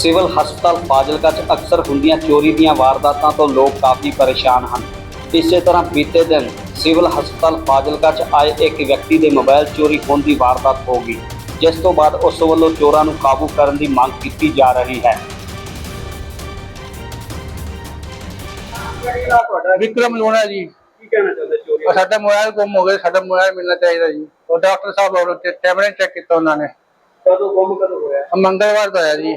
Civil ਹਸਪਤਾਲ ਫਾਜ਼ਿਲਕਾ 'ਚ ਅਕਸਰ ਹੁੰਦੀਆਂ ਚੋਰੀ ਦੀਆਂ ਵਾਰਦਾਤਾਂ ਤੋਂ ਲੋਕ ਕਾਫੀ ਪਰੇਸ਼ਾਨ ਹਨ। ਇਸੇ ਤਰ੍ਹਾਂ ਬੀਤੇ ਦਿਨ ਸਿਵਲ ਹਸਪਤਾਲ ਫਾਜ਼ਿਲਕਾ 'ਚ ਆਏ ਇੱਕ ਵਿਅਕਤੀ ਦੇ ਮੋਬਾਈਲ ਚੋਰੀ ਹੋਣ ਦੀ ਵਾਰਦਾਤ ਹੋ ਗਈ ਜਿਸ ਤੋਂ ਬਾਅਦ ਉਸ ਵੱਲੋਂ ਚੋਰਾਂ ਨੂੰ ਕਾਬੂ ਕਰਨ ਦੀ ਮੰਗ ਕੀਤੀ ਜਾ ਰਹੀ ਹੈ। ਵਿਕਰਮ ਲੋਣਾ ਜੀ। ਕੀ ਕਹਿਣਾ ਚਾਹੁੰਦੇ ਚੋਰੀ ਸਾਡਾ ਮੋਬਾਈਲ ਗੁੰਮ ਹੋ ਗਿਆ ਸਾਡਾ ਮੋਬਾਈਲ ਮਿਲਣਾ ਚਾਹੀਦਾ ਜੀ। ਉਹ ਡਾਕਟਰ ਸਾਹਿਬ ਉਹ ਕੈਮਰੇ ਚੈੱਕ ਕੀਤਾ ਉਹਨਾਂ ਨੇ। ਕਦੋਂ ਗੁੰਮ ਕਦੋਂ ਹੋਇਆ? ਮੰਗਲਵਾਰ ਦਾ ਹੋਇਆ ਜੀ।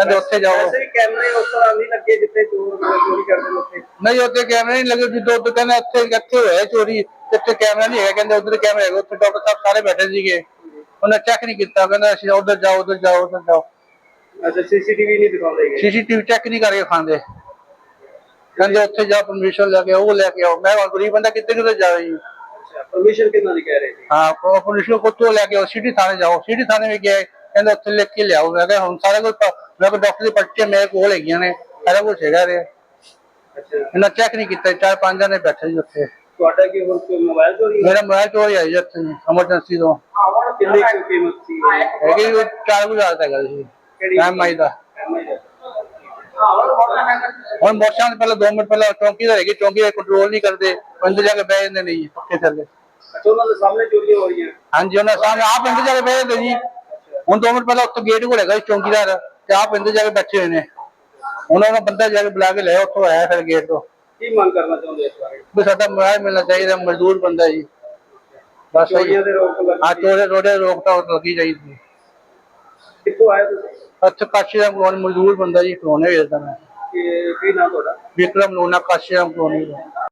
ਕਹਿੰਦੇ ਕੈਮਰੇ ਹੈਗੇ ਹੈਗੇ ਤੇ ਚੈੱਕ ਚੈੱਕ ਚੈੱਕ ਨਹੀਂ ਕਰਦੇ ਉਹ ਚਾਰ ਤੇ ਜਣੇ ਬੈਠੇ ਨੇ ਚੈੱਕ ਨਹੀਂ ਕੀਤਾ ਮੈਂ ਕੈਮਰਾ ਉਹਨਾਂ ਨੇ ਕਹਿੰਦੇ ਉੱਥੇ ਜਾਓ ਵੈਸੇ ਵੀ ਕੈਮਰੇ ਉਸ ਤਰ੍ਹਾਂ ਨਹੀਂ ਲੱਗੇ ਜਿੱਥੇ ਚੋਰ ਚੋਰੀ ਕਰਦੇ ਨੇ ਉੱਥੇ ਨਹੀਂ ਉੱਥੇ ਕੈਮਰਾ ਨਹੀਂ ਲੱਗੇ ਜਿੱਦੋਂ ਉੱਥੇ ਕਹਿੰਦੇ ਇੱਥੇ ਇੱਥੇ ਹੋਇਆ ਚੋਰੀ ਤੇ ਇੱਥੇ ਕੈਮਰਾ ਨਹੀਂ ਹੈਗਾ ਕਹਿੰਦੇ ਉਧਰ ਕੈਮਰਾ ਹੈਗਾ ਉੱਥੇ ਡਾਕਟਰ ਸਾਹਿਬ ਸਾਰੇ ਬੈਠੇ ਸੀਗੇ ਉਹਨੇ ਚੈੱਕ ਨਹੀਂ ਕੀਤਾ ਕਹਿੰਦਾ ਅਸੀਂ ਉਧਰ ਜਾਓ ਉਧਰ ਜਾਓ ਉਧਰ ਜਾਓ ਅੱਛਾ ਸੀਸੀਟੀਵੀ ਨਹੀਂ ਦਿਖਾਉਂਦੇ ਹੈਗੇ ਸੀਸੀਟੀਵੀ ਚੈੱਕ ਨਹੀਂ ਕਰਕੇ ਖਾਂਦੇ ਕਹਿੰਦੇ ਉੱਥੇ ਜਾ ਪਰਮਿਸ਼ਨ ਲੈ ਕੇ ਆਓ, ਉਹ ਲੈ ਕੇ ਆਓ ਮੈਂ ਹੁਣ ਗਰੀਬ ਬੰਦਾ ਕਿੱਥੇ ਕਿੱਥੇ ਜਾਵੇ ਜੀ ਅੱਛਾ ਪਰਮਿਸ਼ਨ ਕਿੰਨਾ ਦੀ ਕਹਿ ਰਹੇ ਸੀ ਹਾਂ ਉਹ ਪੁਲਿਸ ਨੂੰ ਕੋਤੋਂ ਲੈ ਕੇ ਆਓ ਸਿਟੀ ਥਾਣੇ ਜਾਓ ਸਿਟੀ ਥਾਣੇ ਵੀ ਗਏ ਕਹਿੰਦੇ ਉੱਥੇ ਲਿਖ ਕੇ ਲਿਆਓ ਮੈਂ ਕਿਹਾ ਹੁਣ ਸਾਰਾ ਕੁਝ ਪ- ਮੈਂ ਕਿਹਾ ਡਾਕਟਰ ਦੀ ਪਰਚੀਆਂ ਮੇਰੇ ਕੋਲ ਹੈਗੀਆਂ ਨੇ ਸਾਰਾ ਕੁਝ ਹੈਗਾ ਰੇ ਅੱਛਾ। ਇਹਨਾਂ ਚੈੱਕ ਨਹੀਂ ਕੀਤਾ ਚਾਰ ਪੰਜ ਜਣੇ ਬੈਠੇ ਸੀ ਉੱਥੇ। ਤੁਹਾਡਾ ਕੀ ਹੁਣ ਕੋਈ ਮੋਬਾਈਲ ਚੋਰੀ ਮੇਰਾ ਮੋਬਾਈਲ ਚੋਰੀ ਆਈ ਇੱਥੇ ਐਮਰਜੈਂਸੀ ਤੋਂ। ਕਿੰਨੀ ਕੁ ਕੀਮਤ ਸੀ ਹੈਗੀ ਉਹ ਚਾਰ ਕੁ ਹਜ਼ਾਰ ਦਾ ਹੈਗਾ ਸੀ ਕਿਹੜੀ ਐਮਆਈ ਦਾ? ਹੁਣ ਮੋਟਰਸਾਈਕਲ ਪਹਿਲਾਂ 2 ਮਿੰਟ ਪਹਿਲਾਂ ਚੌਂਕੀ ਦਾ ਹੈਗੀ ਚੌਂਕੀ ਦਾ ਕੰਟਰੋਲ ਨਹੀਂ ਕਰਦੇ ਅੰਦਰ ਜਾ ਕੇ ਬਹਿ ਜਾਂਦੇ ਨੇ ਜੀ ਪੱਕੇ ਥੱਲੇ। ਉਹਨਾਂ ਦੇ ਸਾਹਮਣੇ ਚੋਰੀਆਂ ਹੋ ਰਹੀਆਂ। ਹਾਂਜੀ ਉਹਨਾਂ ਸਾਹਮਣੇ ਆਪ ਅੰਦਰ ਜਾ ਕੇ ਬਹਿ ਜਾਂਦੇ ਜੀ। ਹੁਣ 2 ਮਿੰਟ ਪਹਿਲਾਂ ਉੱਥੇ ਗੇਟ ਕੋਲ ਹੈਗਾ ਚੌਂਕੀਦਾਰ। ਆਪ ਅੰਦਰ ਜਾ ਕੇ ਬੈਠੇ ਹੋਏ ਨੇ। ਉਹਨਾਂ ਨੂੰ ਬੰਦਾ ਜਾ ਕੇ ਬੁਲਾ ਕੇ ਲਿਆ ਉੱਥੋਂ ਆਇਆ ਫਿਰ ਗੇਟ ਤੋਂ। ਕੀ ਮੰਗ ਕਰਨਾ ਚਾਹੁੰਦੇ ਇਸ ਬਾਰੇ? ਵੀ ਸਾਡਾ ਮੋਬਾਈਲ ਮਿਲਣਾ ਚਾਹੀਦਾ ਮਜ਼ਦੂਰ ਬੰਦਾ ਜੀ। ਬਸ ਚੋਰੀਆਂ ਦੇ ਰੋਕ ਲੱਗ। ਆ ਚੋਰੇ ਰੋੜੇ ਰੋਕ ਤਾਂ ਲੱਗੀ ਚਾਹੀਦੀ ਕਿੱਥੋਂ ਆਏ ਤੁਸੀਂ? ਅੱਛਾ ਕਾਸ਼ੀ ਦਾ ਕੋਲ ਮਜ਼ਦੂਰ ਬੰਦਾ ਜੀ ਕਲੋਨੇ ਵੇਚਦਾ ਮੈਂ ਕਿ ਨਾਮ ਤੁਹਾਡਾ? ਵਿਕਰਮ ਲੋਨਾ ਕਾਸ਼ੀ ਦਾ ਕਲੋਨੀ ਦਾ